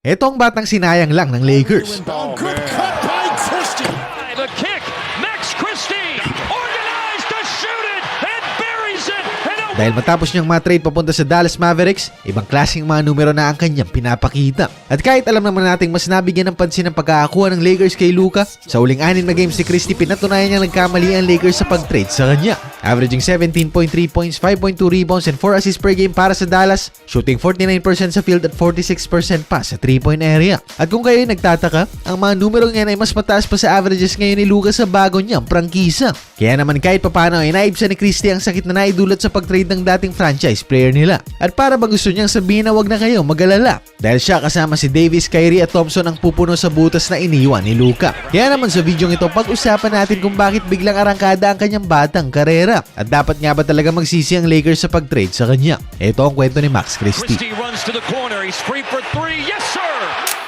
Ito ang batang sinayang lang ng Lakers. Oh, Dahil matapos niyang matrade papunta sa Dallas Mavericks, ibang klaseng mga numero na ang kanyang pinapakita. At kahit alam naman nating mas nabigyan ng pansin ang pagkakakuha ng Lakers kay Luka, sa uling anin na games si Christie pinatunayan niyang nagkamali ang Lakers sa pag-trade sa kanya. Averaging 17.3 points, 5.2 rebounds, and 4 assists per game para sa Dallas, shooting 49% sa field at 46% pa sa 3-point area. At kung kayo nagtataka, ang mga numero ngayon ay mas mataas pa sa averages ngayon ni Luka sa bago niyang prangkisa. Kaya naman kahit papano ay naibsan ni Christie ang sakit na naidulot sa pag-trade ng dating franchise player nila. At para ba gusto niyang sabihin na wag na kayo magalala dahil siya kasama si Davis, Kyrie at Thompson ang pupuno sa butas na iniwan ni Luka. Kaya naman sa video ito pag-usapan natin kung bakit biglang arangkada ang kanyang batang karera at dapat nga ba talaga magsisi ang Lakers sa pag-trade sa kanya. Ito ang kwento ni Max Christie. Christie runs to the corner. He's free for three. Yes, sir.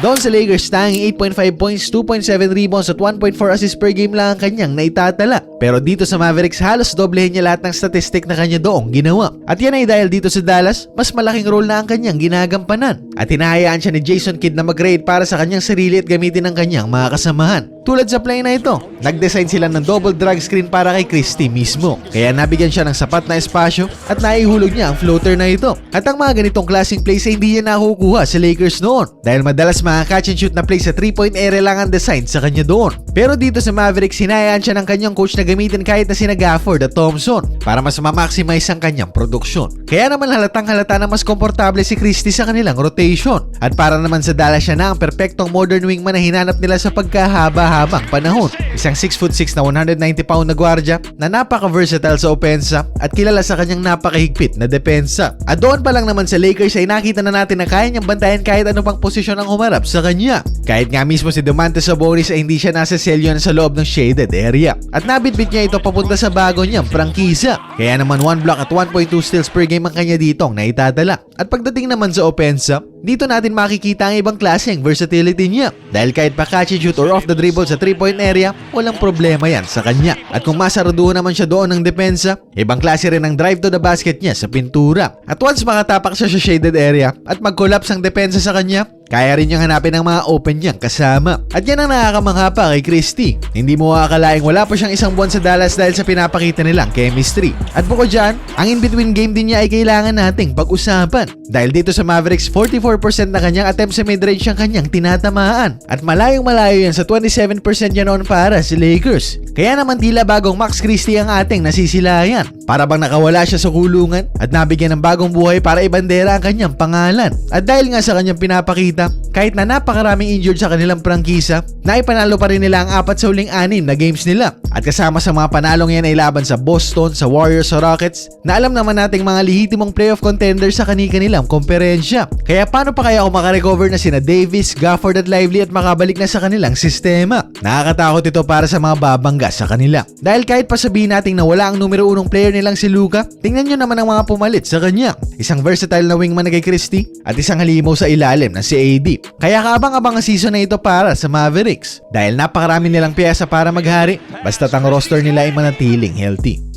Doon sa Lakers, tanging 8.5 points, 2.7 rebounds at 1.4 assists per game lang ang kanyang naitatala. Pero dito sa Mavericks, halos doblehin niya lahat ng statistic na kanya doong ginawa. At yan ay dahil dito sa Dallas, mas malaking role na ang kanyang ginagampanan. At hinahayaan siya ni Jason Kidd na mag-grade para sa kanyang sarili at gamitin ng kanyang mga kasamahan. Tulad sa play na ito, nag-design sila ng double drag screen para kay Christie mismo. Kaya nabigyan siya ng sapat na espasyo at naihulog niya ang floater na ito. At ang mga ganitong klaseng plays ay hindi niya nakukuha sa Lakers noon. Dahil madalas mga catch and shoot na plays sa 3-point area lang ang design sa kanya doon. Pero dito sa Mavericks, hinayaan siya ng kanyang coach na gamitin kahit na sina Gafford at Thompson para mas ma-maximize ang kanyang produksyon. Kaya naman halatang halata na mas komportable si Christie sa kanilang rotation. At para naman sa Dallas siya na ang perpektong modern wingman na hinanap nila sa pagkahaba-habang panahon. Isang 6'6 na 190 pound na gwardya na napaka-versatile sa opensa at kilala sa kanyang napakahigpit na depensa. At doon pa lang naman sa Lakers ay nakita na natin na kaya niyang bantayan kahit ano pang posisyon ang humarap sa kanya. Kahit nga mismo si Domantas Sabonis ay hindi siya nasa selyo na sa loob ng shaded area. At nabitbit niya ito papunta sa bago niyang prangkisa. Kaya naman 1 block at 1.2 steals per game ang kanya dito ang naitadala. At pagdating naman sa opensa, dito natin makikita ang ibang klaseng versatility niya. Dahil kahit pa catch and shoot or off the dribble sa 3-point area, walang problema yan sa kanya. At kung masaraduhan naman siya doon ng depensa, ibang klase rin ang drive to the basket niya sa pintura. At once makatapak siya sa shaded area at mag-collapse ang depensa sa kanya, kaya rin niyang hanapin ang mga open niyang kasama. At yan ang nakakamangha pa kay Christie. Hindi mo akalaing wala pa siyang isang buwan sa Dallas dahil sa pinapakita nilang chemistry. At bukod dyan, ang in-between game din niya ay kailangan nating pag-usapan. Dahil dito sa Mavericks, 44% na kanyang attempt sa midrange ang kanyang tinatamaan. At malayong malayo yan sa 27% niya noon para si Lakers. Kaya naman tila bagong Max Christie ang ating nasisilayan. Para bang nakawala siya sa kulungan at nabigyan ng bagong buhay para ibandera ang kanyang pangalan. At dahil nga sa kanyang pinapakita, kahit na napakaraming injured sa kanilang prangkisa, naipanalo pa rin nila ang apat sa huling anim na games nila. At kasama sa mga panalong yan ay laban sa Boston, sa Warriors, sa Rockets, na alam naman nating mga lihitimong playoff contenders sa kani-kanilang komperensya. Kaya paano pa kaya kung makarecover na sina Davis, Gafford at Lively at makabalik na sa kanilang sistema? Nakakatakot ito para sa mga babangga sa kanila. Dahil kahit pa sabihin natin na wala ang numero unong player nilang si Luka, tingnan nyo naman ang mga pumalit sa kanya. Isang versatile na wingman na kay Christie at isang halimaw sa ilalim na si AD. Kaya kaabang-abang ang season na ito para sa Mavericks. Dahil napakarami nilang piyesa para maghari, basta't ang roster nila ay manatiling healthy.